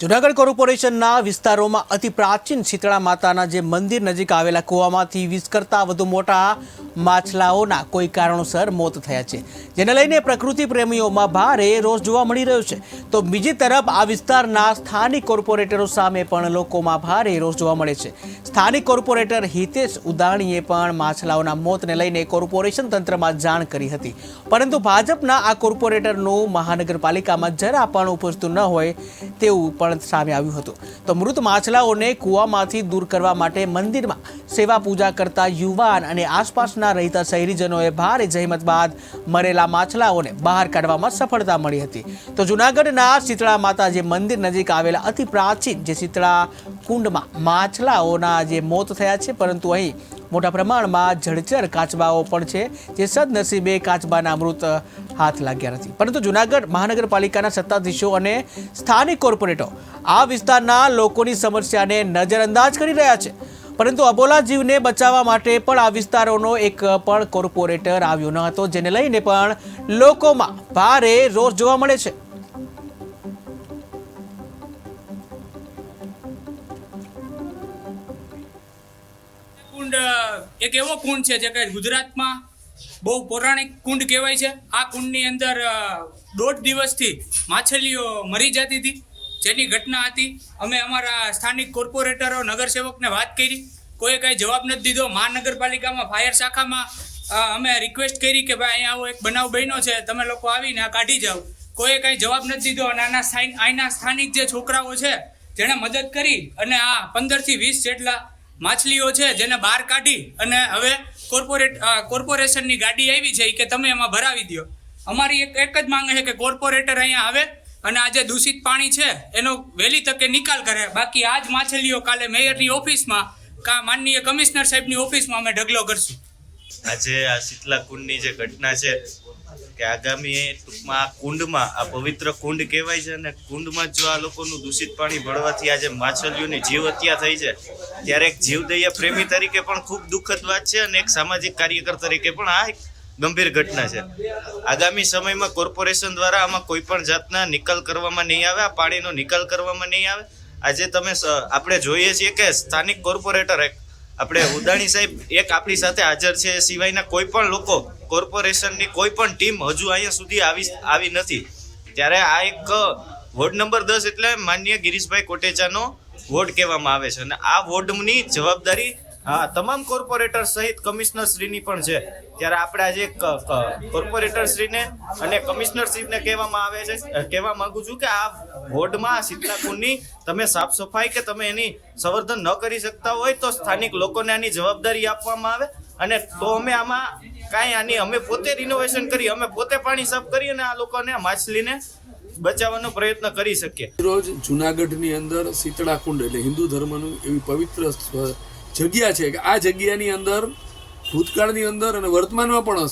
જુનાગઢ કોર્પોરેશનના વિસ્તારોમાં અતિ પ્રાચીન શીતળા માતાના જે મંદિર નજીક આવેલા કૂવામાંથી વીસ કરતાં વધુ મોટા માછલાઓના કોઈ કારણોસર મોત થયા છે. જેને લઈને પ્રકૃતિ પ્રેમીઓમાં ભારે રોષ જોવા મળી રહ્યો છે. તો બીજી તરફ આ વિસ્તારના સ્થાનિક કોર્પોરેટરો સામે પણ લોકોમાં ભારે રોષ જોવા મળે છે. સ્થાનિક કોર્પોરેટર હિતેશ ઉદાણીએ પણ માછલાઓના મોતને લઈને કોર્પોરેશન તંત્રમાં જાણ કરી હતી. પરંતુ ભાજપના આ કોર્પોરેટરનું મહાનગરપાલિકામાં જરા પણ ઉપજતું ન હોય તેવું પણ સામે આવ્યું હતું. તો મૃત માછલાઓને કૂવામાંથી દૂર કરવા માટે મંદિરમાં સેવા પૂજા કરતા યુવાન અને આસપાસના રહેતા શહેરીજનોએ ભારે જહેમત બાદ મરેલા માછલાઓને બહાર કાઢવામાં સફળતા મળી હતી. તો જૂનાગઢના શીતળા માતા જે મંદિર નજીક આવેલા અતિ પ્રાચીન જે શીતળા કુંડમાં માછલાઓના જે મોત થયા છે, પરંતુ અહીં મોટા પ્રમાણમાં જળચર કાચબાઓ પણ છે, જે સદનસીબે કાચબાના મૃત હાથ લાગ્યા નથી. પરંતુ જુનાગઢ મહાનગરપાલિકાના સત્તાધીશો અને સ્થાનિક કોર્પોરેટરો આ વિસ્તારના લોકોની સમસ્યાને નજરઅંદાજ કરી રહ્યા છે. પરંતુ અબોલા જીવને બચાવવા માટે પણ આ વિસ્તારોનો એક પણ કોર્પોરેટર આવ્યો ન હતો, જેને લઈને પણ લોકોમાં ભારે રોષ જોવા મળે છે. કુંડ એક એવો કુંડ છે જે કે ગુજરાતમાં બહુ પૌરાણિક કુંડ કહેવાય છે. આ કુંડની અંદર દોઢ દિવસથી માછલીઓ મરી જતી હતી. જેની ઘટના હતી, અમે અમારા સ્થાનિક કોર્પોરેટરો, નગરસેવકને વાત કરી. કોઈ કાંઈ જવાબ નથી દીધો. મહાનગરપાલિકામાં, ફાયર શાખામાં અમે રિક્વેસ્ટ કરી કે ભાઈ અહીંયા આવો એક બનાવ બન્યો છે, તમે લોકો આવીને આ કાઢી જાઓ. કોઈએ કાંઈ જવાબ નથી દીધો. અને આના અહીંના સ્થાનિક જે છોકરાઓ છે, જેણે મદદ કરી અને આ પંદરથી વીસ જેટલા માછલીઓ છે જેને બહાર કાઢી અને હવે કોર્પોરેટ કોર્પોરેશનની ગાડી આવી છે કે તમે એમાં ભરાવી દો અમારી એક એક જ માંગ છે કે કોર્પોરેટર અહીંયા આવે અને આ જે દૂષિત પાણી છે એનો વહેલી તકે નિકાલ કરે. બાકી આ જ માછલીઓ કાલે મેયરની ઓફિસમાં, કા માનનીય કમિશનર સાહેબની ઓફિસમાં અમે ઢગલો કરશું. આજે આ શીતલા કુંડની જે ઘટના છે કે આગામી ટૂંકમાં આ કુંડમાં, આ પવિત્ર કુંડ કહેવાય છે અને કુંડમાં જો આ લોકોનું દૂષિત પાણી ભળવાથી આજે માછલીઓની જીવ હત્યા થઈ છે, ત્યારે એક જીવદયા પ્રેમી તરીકે પણ ખૂબ દુઃખદ વાત છે અને એક સામાજિક કાર્યકર તરીકે પણ આ એક ગંભીર ઘટના છે. આગામી સમયમાં કોર્પોરેશન દ્વારા આમાં કોઈ પણ જાતના નિકાલ કરવામાં નહીં આવે, આ પાણીનો નિકાલ કરવામાં નહીં આવે. આજે તમે આપણે જોઈએ છીએ કે સ્થાનિક કોર્પોરેટર એક આપણે ઉદાણી સાહેબ એક આપણી સાથે હાજર છે. સિવાયના કોઈ પણ લોકો, કોર્પોરેશનની કોઈ પણ ટીમ હજુ અહીંયા સુધી આવી આવી નથી. ત્યારે આ એક વોર્ડ નંબર દસ એટલે માન્ય ગિરીશભાઈ કોટેચાનો વોર્ડ કહેવામાં આવે છે. અને આ વોર્ડની જવાબદારી હા, તમામ કોર્પોરેટર સહિત કમિશનર શ્રીની પણ છે. ત્યારે આપણે આજે કોર્પોરેટર શ્રીને અને કમિશનર શ્રીને કહેવામાં આવે છે કહેવા માંગુ છું કે આ વોર્ડમાં આ તમે સાફ સફાઈ કે તમે એની સંવર્ધન ન કરી શકતા હોય તો સ્થાનિક લોકોને આની જવાબદારી આપવામાં આવે અને તો અમે આમાં કાંઈ આની, અમે પોતે રિનોવેશન કરી, અમે પોતે પાણી સાફ કરી અને આ લોકોને માછલીને બચાવવાનો પ્રયત્ન કરી શકીએ. રોજ જુનાગઢની અંદર શીતળા કુંડ એટલે હિન્દુ ધર્મનું એવી પવિત્ર જગ્યા છે કે આ જગ્યાની અંદર ભૂતકાળની અંદર અને વર્તમાનમાં પણ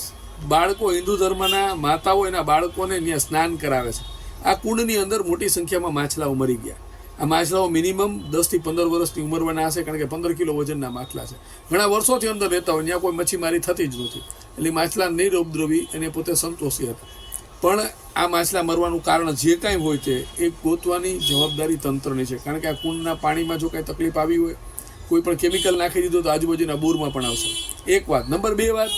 બાળકો હિન્દુ ધર્મના માતાઓ એના બાળકોને ત્યાં સ્નાન કરાવે છે. આ કુંડની અંદર મોટી સંખ્યામાં માછલાઓ મરી ગયા. આ માછલાઓ મિનિમમ દસથી પંદર વર્ષની ઉંમરના હશે કારણ કે પંદર કિલો વજનના માછલા છે. ઘણા વર્ષોથી અંદર રહેતા હોય, ત્યાં કોઈ મચ્છીમારી થતી જ નથી. એટલે માછલા નહીં ઉપદ્રવી એને પોતે સંતોષી હતા. પણ આ માછલા મરવાનું કારણ જે કાંઈ હોય તે એ ગોતવાની જવાબદારી તંત્રની છે. કારણ કે આ કુંડના પાણીમાં જો કાંઈ તકલીફ આવી હોય કોઈ પણ કેમિકલ નાખી દીધું તો આજુબાજુના બોરમાં પણ આવશે. એક વાત. નંબર બે વાત.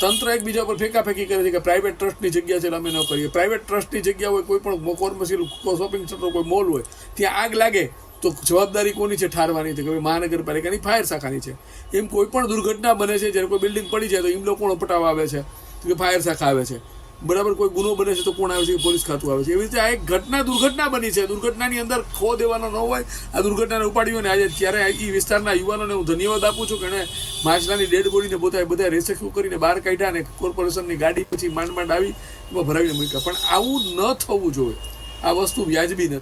તંત્ર એકબીજા પર ફેંકાફેંકી કરે છે કે પ્રાઇવેટ ટ્રસ્ટની જગ્યા છે અમે ન કરીએ. પ્રાઇવેટ ટ્રસ્ટની જગ્યા હોય, કોઈ પણ કોર્મશીલ શોપિંગ સેન્ટર કોઈ મોલ હોય, ત્યાં આગ લાગે તો જવાબદારી કોની છે? ઠારવાની છે. કે મહાનગરપાલિકાની ફાયર શાખાની છે. એમ કોઈ પણ દુર્ઘટના બને છે, જ્યારે કોઈ બિલ્ડિંગ પડી જાય તો એમ લોકો પટાવા આવે છે કે ફાયર શાખા આવે છે. બરાબર કોઈ ગુનો બને છે તો કોણ આવે છે પોલીસ ખાતું આવે છે? એવી રીતે આ એક ઘટના દુર્ઘટના બની છે. દુર્ઘટનાની અંદર ખો દેવાનો ન હોય. આ દુર્ઘટનાને ઉપાડ્યો ને આજે ત્યારે એ વિસ્તારના યુવાનોને હું ધન્યવાદ આપું છું કે એણે માછલાની ડેડ બોડીને પોતા બધા રેસ્ક્યુ કરીને બહાર કાઢ્યા અને કોર્પોરેશનની ગાડી પછી માંડ માંડ આવી, એમાં ભરાવીને મૂક્યા. પણ આવું ન થવું જોઈએ. આ વસ્તુ વ્યાજબી નથી.